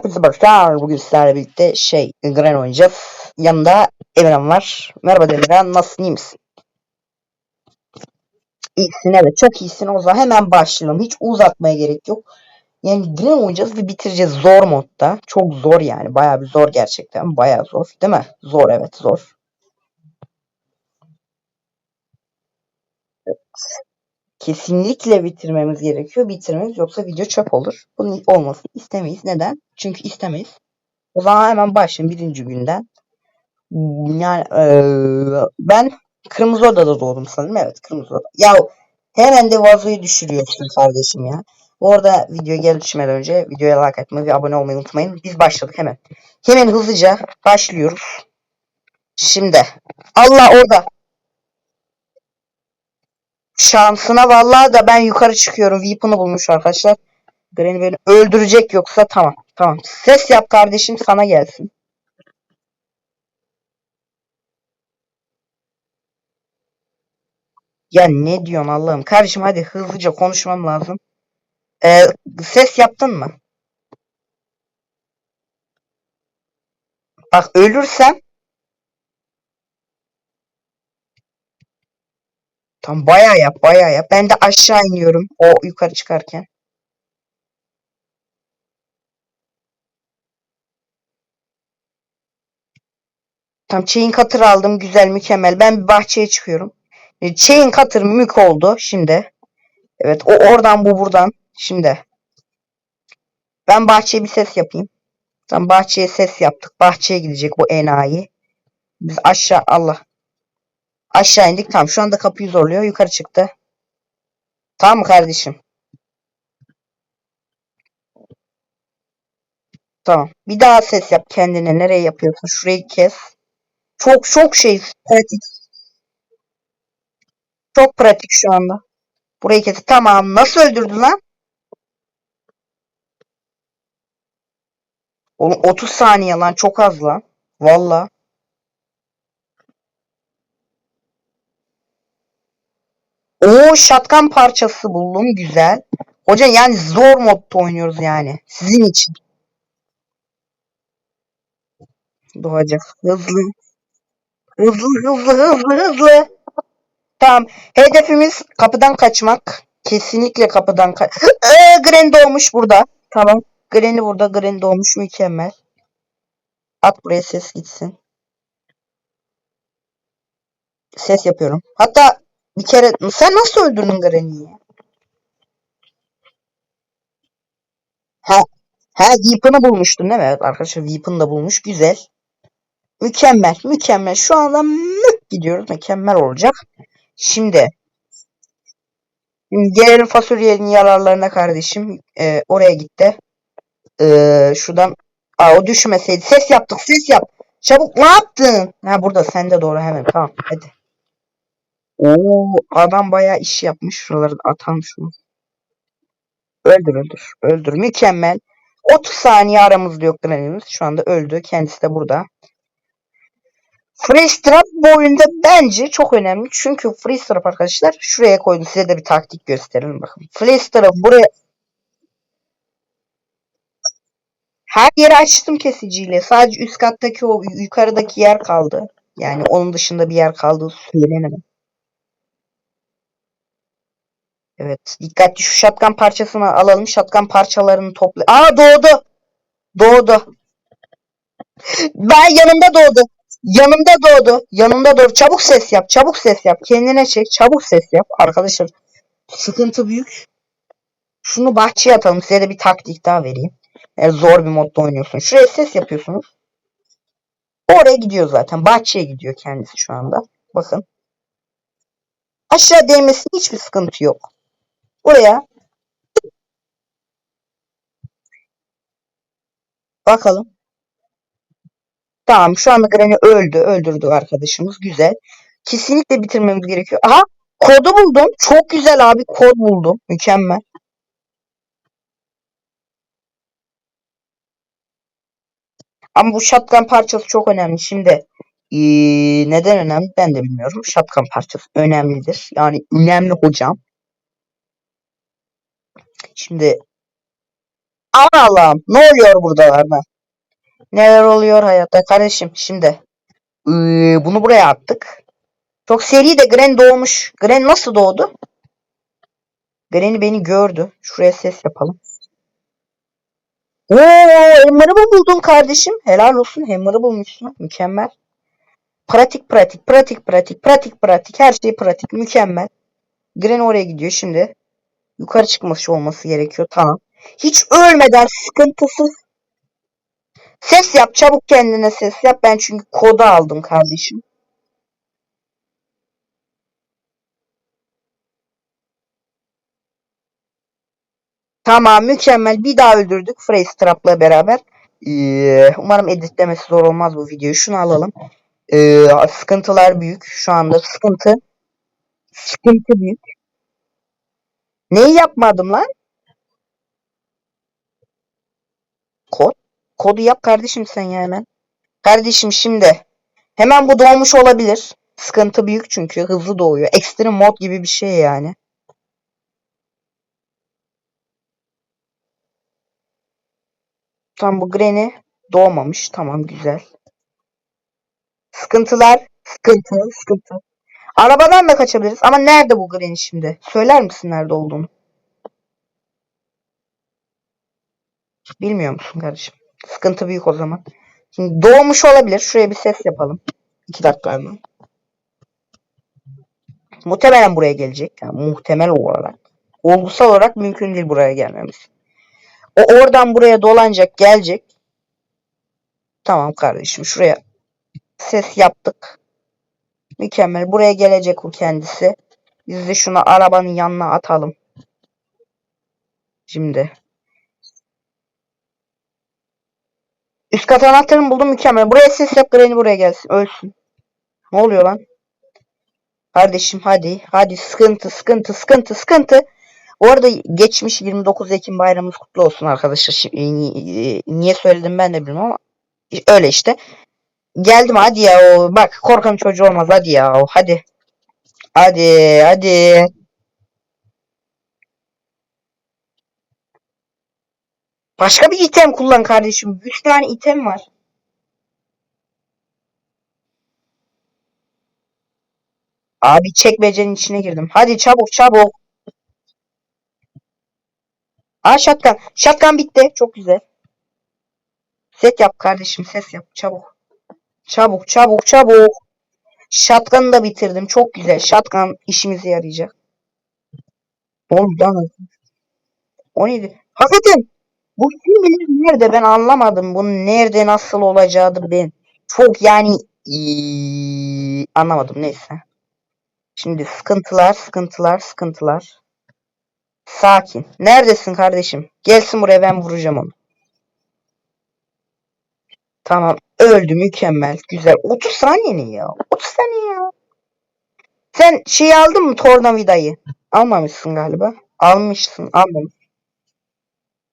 Hepinize başlar. Bugün sizlerle birlikte şey Gren oynayacağız. Yanında Emirhan var. Merhaba Emirhan. Nasılsın? iyi misin? İyisin evet. Çok iyisin. O zaman hemen başlayalım. Hiç uzatmaya gerek yok. Yani Gren oynayacağız ve bitireceğiz zor modda. Çok zor yani. Bayağı bir zor gerçekten. Bayağı zor. Değil mi? Zor evet zor. Kesinlikle bitirmemiz gerekiyor. Bitirmemiz yoksa video çöp olur. Bunun olmasını istemeyiz. Neden? Çünkü istemeyiz. O zaman hemen başlayalım birinci günden. Yani eee, ben Kırmızı Oda'da doğdum sanırım. Evet Kırmızı Oda. Ya hemen de vazoyu düşürüyorsun kardeşim ya. Bu arada videoya gelişmeden önce videoya like atmayı ve abone olmayı unutmayın. Biz başladık hemen. Hemen hızlıca başlıyoruz. Şimdi. Allah orada. Şansına vallahi da ben yukarı çıkıyorum. Weapon'ı bulmuş arkadaşlar. Granny beni öldürecek yoksa tamam. Tamam. Ses yap kardeşim sana gelsin. Ya ne diyorsun Allah'ım? Kardeşim hadi hızlıca konuşmam lazım. Ee, ses yaptın mı? Bak ölürsem tam bayağı yap bayağı yap. Ben de aşağı iniyorum o yukarı çıkarken. Tam chain cutter aldım güzel mükemmel. Ben bir bahçeye çıkıyorum. E, Chain cutter mük oldu şimdi. Evet o oradan bu buradan. Şimdi. Ben bahçeye bir ses yapayım. Tam bahçeye ses yaptık. Bahçeye gidecek o enayi. Biz aşağı Allah. Aşağı indik. Tamam şu anda kapıyı zorluyor. Yukarı çıktı. Tamam mı kardeşim? Tamam. Bir daha ses yap kendine. Nereye yapıyorsun? Şurayı kes. Çok çok şey pratik. Çok pratik şu anda. Burayı kes. Tamam. Nasıl öldürdün lan? Oğlum 30 saniye lan. Çok az lan. Valla. Oo şatkan parçası buldum. Güzel. Hoca yani zor modda oynuyoruz yani. Sizin için. Doğacak. Hızlı. Hızlı hızlı hızlı hızlı. Tamam. Hedefimiz kapıdan kaçmak. Kesinlikle kapıdan kaç. Ee, Gren doğmuş burada. Tamam. Gren'i burada. Gren doğmuş. Mükemmel. At buraya ses gitsin. Ses yapıyorum. Hatta bir kere sen nasıl öldürdün Gren'i ya? Ha, ha Weapon'ı bulmuştun değil mi? Evet arkadaşlar Weapon'ı da bulmuş. Güzel. Mükemmel. Mükemmel. Şu anda mük gidiyoruz. Mükemmel olacak. Şimdi gelelim fasulyenin yararlarına kardeşim. Ee, oraya gitti. Ee, şuradan Aa, o düşmeseydi. Ses yaptık. Ses yap. Çabuk ne yaptın? Ha burada sen de doğru hemen. Tamam hadi. Oo adam bayağı iş yapmış. Şuraları da atalım. Öldür öldür. Öldür. Mükemmel. 30 saniye aramızda yok Granny'miz. Şu anda öldü. Kendisi de burada. Free strap bu oyunda bence çok önemli. Çünkü free strap arkadaşlar şuraya koydum. Size de bir taktik gösterelim bakın. Free strap buraya her yeri açtım kesiciyle. Sadece üst kattaki o yukarıdaki yer kaldı. Yani onun dışında bir yer kaldığı söylenemez. Evet. Dikkatli şu şatkan parçasını alalım. Şatkan parçalarını topla. Aa doğdu. Doğdu. Ben yanımda doğdu. Yanımda doğdu. Yanımda doğdu. Çabuk ses yap. Çabuk ses yap. Kendine çek. Çabuk ses yap. Arkadaşlar sıkıntı büyük. Şunu bahçeye atalım. Size de bir taktik daha vereyim. Yani zor bir modda oynuyorsun. Şuraya ses yapıyorsunuz. Oraya gidiyor zaten. Bahçeye gidiyor kendisi şu anda. Bakın. Aşağı değmesinin hiçbir sıkıntı yok. Buraya bakalım. Tamam şu anda Granny öldü. Öldürdü arkadaşımız. Güzel. Kesinlikle bitirmemiz gerekiyor. Aha kodu buldum. Çok güzel abi. Kod buldum. Mükemmel. Ama bu shotgun parçası çok önemli. Şimdi ee, neden önemli ben de bilmiyorum. Shotgun parçası önemlidir. Yani önemli hocam. Şimdi Aman Allah'ım. Ne oluyor buralarda? Neler oluyor hayatta kardeşim şimdi. ee, bunu buraya attık. Çok seri de Gren doğmuş. Gren nasıl doğdu? Granny beni gördü. Şuraya ses yapalım. Oo, Hammer'ı mı buldun kardeşim? Helal olsun. Hammer'ı bulmuşsun. Mükemmel. Pratik pratik pratik pratik pratik pratik her şey pratik mükemmel. Gren oraya gidiyor şimdi. Yukarı çıkması olması gerekiyor. Tamam. Hiç ölmeden sıkıntısız. Ses yap çabuk kendine ses yap. Ben çünkü kodu aldım kardeşim. Tamam mükemmel. Bir daha öldürdük Phrase Trap'la beraber. Ee, umarım editlemesi zor olmaz bu videoyu. Şunu alalım. Ee, sıkıntılar büyük. Şu anda sıkıntı. Sıkıntı büyük. Neyi yapmadım lan? Kod. Kodu yap kardeşim sen ya hemen. Kardeşim şimdi. Hemen bu doğmuş olabilir. Sıkıntı büyük çünkü hızlı doğuyor. Extreme mod gibi bir şey yani. Tam bu Granny doğmamış. Tamam güzel. Sıkıntılar. Sıkıntı. Sıkıntı. Arabadan da kaçabiliriz. Ama nerede bu Granny şimdi? Söyler misin nerede olduğunu? Bilmiyor musun kardeşim? Sıkıntı büyük o zaman. Şimdi doğmuş olabilir. Şuraya bir ses yapalım. İki dakika hemen. Muhtemelen buraya gelecek. Yani muhtemel olarak. Olgusal olarak mümkün değil buraya gelmemiz. O oradan buraya dolanacak, gelecek. Tamam kardeşim şuraya ses yaptık. Mükemmel. Buraya gelecek o kendisi. Biz de şunu arabanın yanına atalım. Şimdi. Üst kat anahtarını buldum mükemmel. Buraya ses yap Granny buraya gelsin. Ölsün. Ne oluyor lan? Kardeşim hadi. Hadi sıkıntı sıkıntı sıkıntı sıkıntı. Bu arada geçmiş 29 Ekim bayramımız kutlu olsun arkadaşlar. Şimdi, e, niye söyledim ben de bilmiyorum ama öyle işte. Geldim hadi ya. Bak korkan çocuğu olmaz hadi ya. Hadi. Hadi hadi. Başka bir item kullan kardeşim. 3 tane item var. Abi çekmecenin içine girdim. Hadi çabuk çabuk. Aa şatkan. Şatkan bitti. Çok güzel. Set yap kardeşim. Ses yap. Çabuk. Çabuk çabuk çabuk. Şatkanı da bitirdim. Çok güzel. Şatkan işimize yarayacak. Oğlum lan. O neydi? Hakikaten. Bu kim bilir nerede ben anlamadım. Bunun nerede nasıl olacağı ben. Çok yani ee, anlamadım neyse. Şimdi sıkıntılar sıkıntılar sıkıntılar. Sakin. Neredesin kardeşim? Gelsin buraya ben vuracağım onu. Tamam. Öldü mükemmel. Güzel. 30 saniye ya? 30 saniye ya. Sen şey aldın mı tornavidayı? Almamışsın galiba. Almışsın. Almamış.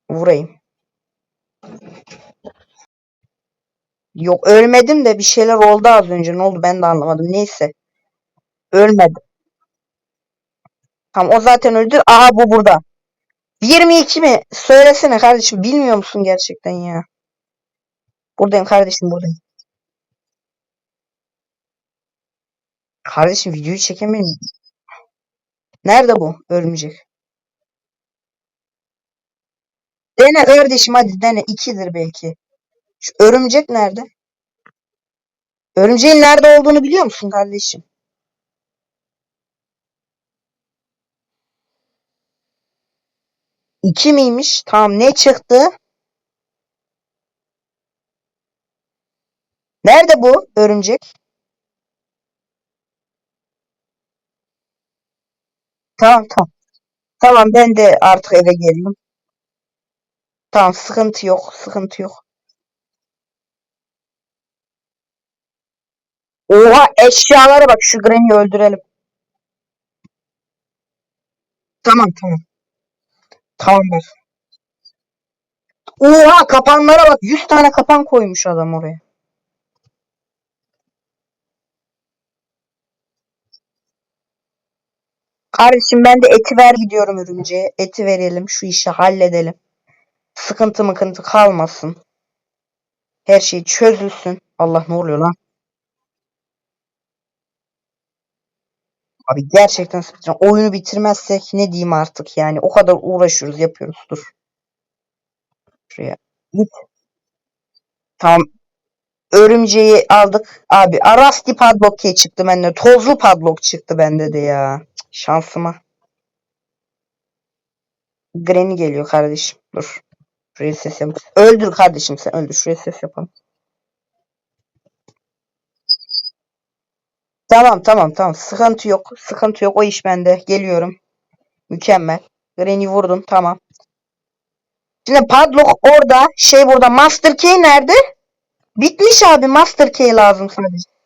Vurayım. Yok ölmedim de bir şeyler oldu az önce. Ne oldu ben de anlamadım. Neyse. Ölmedim. Tamam o zaten öldü. Aha bu burada. 22 mi? Söylesene kardeşim. Bilmiyor musun gerçekten ya? Buradayım kardeşim buradayım. Kardeşim videoyu çekemiyorum. Nerede bu örümcek? Dene kardeşim hadi dene. İkidir belki. Şu örümcek nerede? Örümceğin nerede olduğunu biliyor musun kardeşim? İki miymiş? Tamam ne çıktı? Nerede bu örümcek? Tamam tamam. Tamam ben de artık eve geleyim. Tamam sıkıntı yok. Sıkıntı yok. Oha eşyalara bak şu Granny'i öldürelim. Tamam tamam. Tamam bak. Oha kapanlara bak. 100 tane kapan koymuş adam oraya. Kardeşim ben de eti ver gidiyorum örümceğe. Eti verelim. Şu işi halledelim. Sıkıntı mıkıntı kalmasın. Her şey çözülsün. Allah ne oluyor lan? Abi gerçekten speedrun. Oyunu bitirmezsek ne diyeyim artık yani. O kadar uğraşıyoruz yapıyoruz. Dur. Şuraya. Git. Tamam. Örümceği aldık. Abi Arasti padlock çıktı bende. Tozlu padlock çıktı bende de ya. Şansıma. Granny geliyor kardeşim. Dur. Şuraya ses yap. Öldür kardeşim sen öldür. Şuraya ses yapalım. Tamam tamam tamam. Sıkıntı yok. Sıkıntı yok. O iş bende. Geliyorum. Mükemmel. Granny vurdum. Tamam. Şimdi padlock orada. Şey burada. Master key nerede? Bitmiş abi. Master key lazım sadece.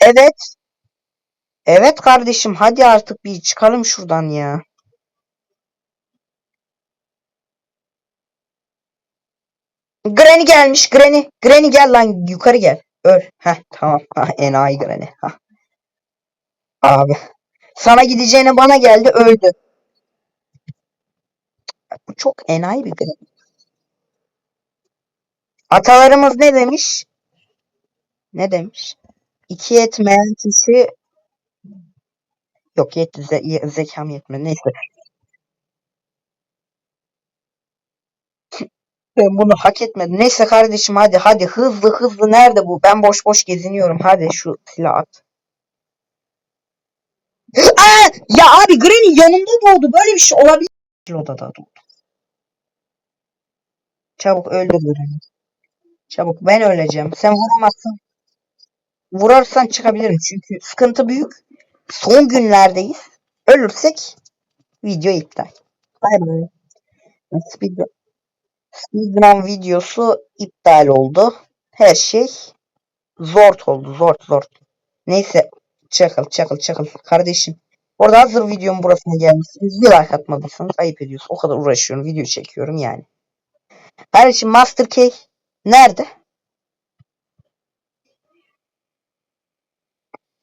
Evet. Evet kardeşim. Hadi artık bir çıkalım şuradan ya. Granny gelmiş. Granny. Granny gel lan. Yukarı gel. Öl. Heh tamam. Ha, enayi Granny. Hah. Abi. Sana gideceğine bana geldi. Öldü. Bu çok enayi bir Granny. Atalarımız ne demiş? Ne demiş? İki yetmeyen kişi yok yetti ze ye- zekam yetmedi. Neyse. Ben bunu hak etmedim. Neyse kardeşim hadi hadi hızlı hızlı nerede bu? Ben boş boş geziniyorum. Hadi şu silah at. Aa, ya abi Granny yanımda doğdu. Böyle bir şey olabilir. Odada doğdu. Çabuk öldür Granny. Çabuk ben öleceğim. Sen vuramazsın. Vurarsan çıkabilirim. Çünkü sıkıntı büyük. Son günlerdeyiz. Ölürsek video iptal. Bay bay. Speed, speedrun videosu iptal oldu. Her şey zor oldu. Zor zor. Neyse. Çakıl çakıl çakıl. Kardeşim. Orada hazır videom burasına gelmişsiniz. Bir like atmadıysanız ayıp ediyorsun. O kadar uğraşıyorum. Video çekiyorum yani. Kardeşim Master Key nerede?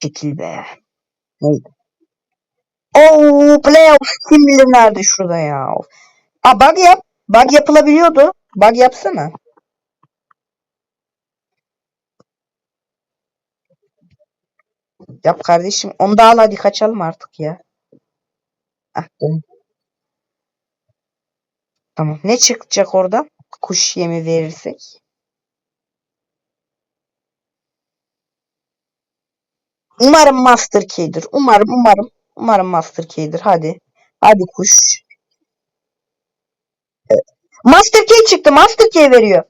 Çekil be. Neydi? Oo playoff kim bilir nerede şurada ya. Aa bug yap. Bug yapılabiliyordu. Bug yapsana. Yap kardeşim. Onu da al hadi kaçalım artık ya. Ah. Tamam. Ne çıkacak orada? Kuş yemi verirsek. Umarım Master Key'dir. Umarım umarım. Umarım Master Key'dir. Hadi. Hadi kuş. Master Key çıktı. Master Key veriyor.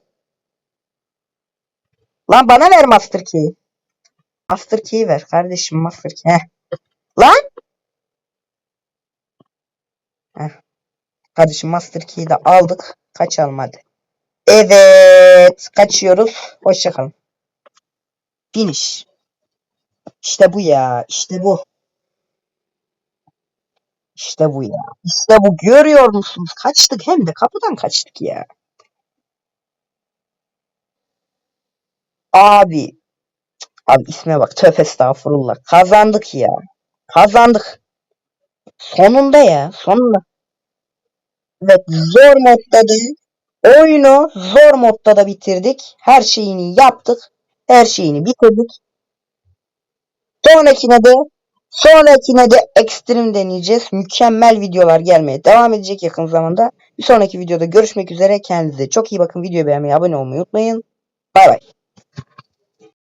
Lan bana ver Master Key'i. Master Key'i ver kardeşim Master Key. Heh. Lan. Heh. Kardeşim Master Key'i de aldık. Kaçalım hadi. Evet. Kaçıyoruz. Hoşçakalın. Finish. İşte bu ya. İşte bu. İşte bu ya. İşte bu. Görüyor musunuz? Kaçtık hem de kapıdan kaçtık ya. Abi. Abi isme bak. Tövbe estağfurullah. Kazandık ya. Kazandık. Sonunda ya. Sonunda. Evet. Zor modda da oyunu zor modda da bitirdik. Her şeyini yaptık. Her şeyini bitirdik. Sonrakine de sonrakine de ekstrem deneyeceğiz. Mükemmel videolar gelmeye devam edecek yakın zamanda. Bir sonraki videoda görüşmek üzere. Kendinize çok iyi bakın. Videoyu beğenmeyi, abone olmayı unutmayın. Bay bay.